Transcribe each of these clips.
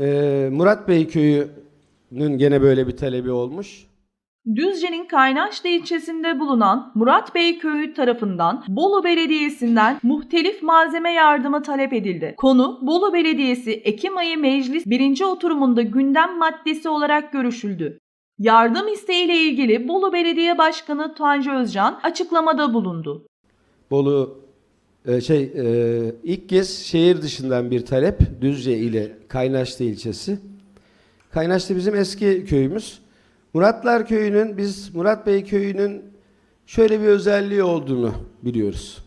Ee, Murat Bey köyünün gene böyle bir talebi olmuş. Düzce'nin Kaynaşlı ilçesinde bulunan Murat Bey Köyü tarafından Bolu Belediyesi'nden muhtelif malzeme yardımı talep edildi. Konu Bolu Belediyesi Ekim ayı meclis birinci oturumunda gündem maddesi olarak görüşüldü. Yardım isteğiyle ilgili Bolu Belediye Başkanı Tanju Özcan açıklamada bulundu. Bolu e, şey e, ilk kez şehir dışından bir talep Düzce ile Kaynaşlı ilçesi. Kaynaşlı bizim eski köyümüz. Muratlar Köyü'nün biz Murat Bey Köyü'nün şöyle bir özelliği olduğunu biliyoruz.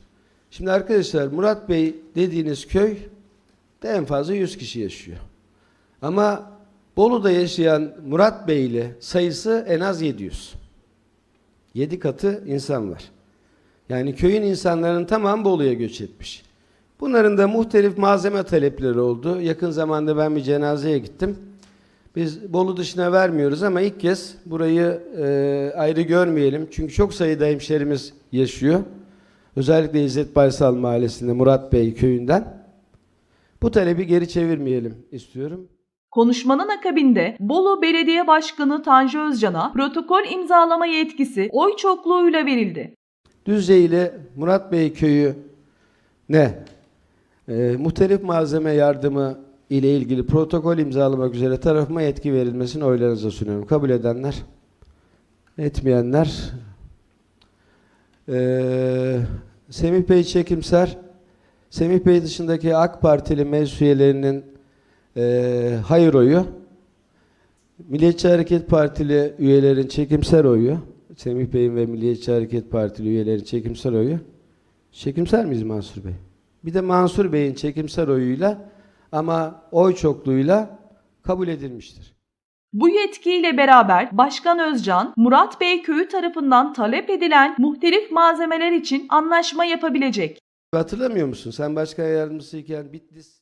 Şimdi arkadaşlar Murat Bey dediğiniz köy de en fazla 100 kişi yaşıyor. Ama Bolu'da yaşayan Murat Bey ile sayısı en az 700. 7 katı insan var. Yani köyün insanların tamamı Bolu'ya göç etmiş. Bunların da muhtelif malzeme talepleri oldu. Yakın zamanda ben bir cenazeye gittim. Biz Bolu dışına vermiyoruz ama ilk kez burayı e, ayrı görmeyelim. Çünkü çok sayıda hemşerimiz yaşıyor. Özellikle İzzet Baysal Mahallesi'nde Murat Bey köyünden. Bu talebi geri çevirmeyelim istiyorum. Konuşmanın akabinde Bolu Belediye Başkanı Tanju Özcan'a protokol imzalama yetkisi oy çokluğuyla verildi. Düzce ile Murat Bey köyü ne? E, muhtelif malzeme yardımı ile ilgili protokol imzalamak üzere tarafıma yetki verilmesini oylarınıza sunuyorum. Kabul edenler, etmeyenler. E, Semih Bey Çekimser, Semih Bey dışındaki AK Partili meclis üyelerinin e, hayır oyu, Milliyetçi Hareket Partili üyelerin çekimser oyu, Semih Bey'in ve Milliyetçi Hareket Partili üyelerin çekimser oyu. Çekimser miyiz Mansur Bey? Bir de Mansur Bey'in çekimser oyuyla ama oy çokluğuyla kabul edilmiştir. Bu yetkiyle beraber Başkan Özcan, Murat Bey Köyü tarafından talep edilen muhtelif malzemeler için anlaşma yapabilecek. Hatırlamıyor musun? Sen başkan yardımcısıyken Bitlis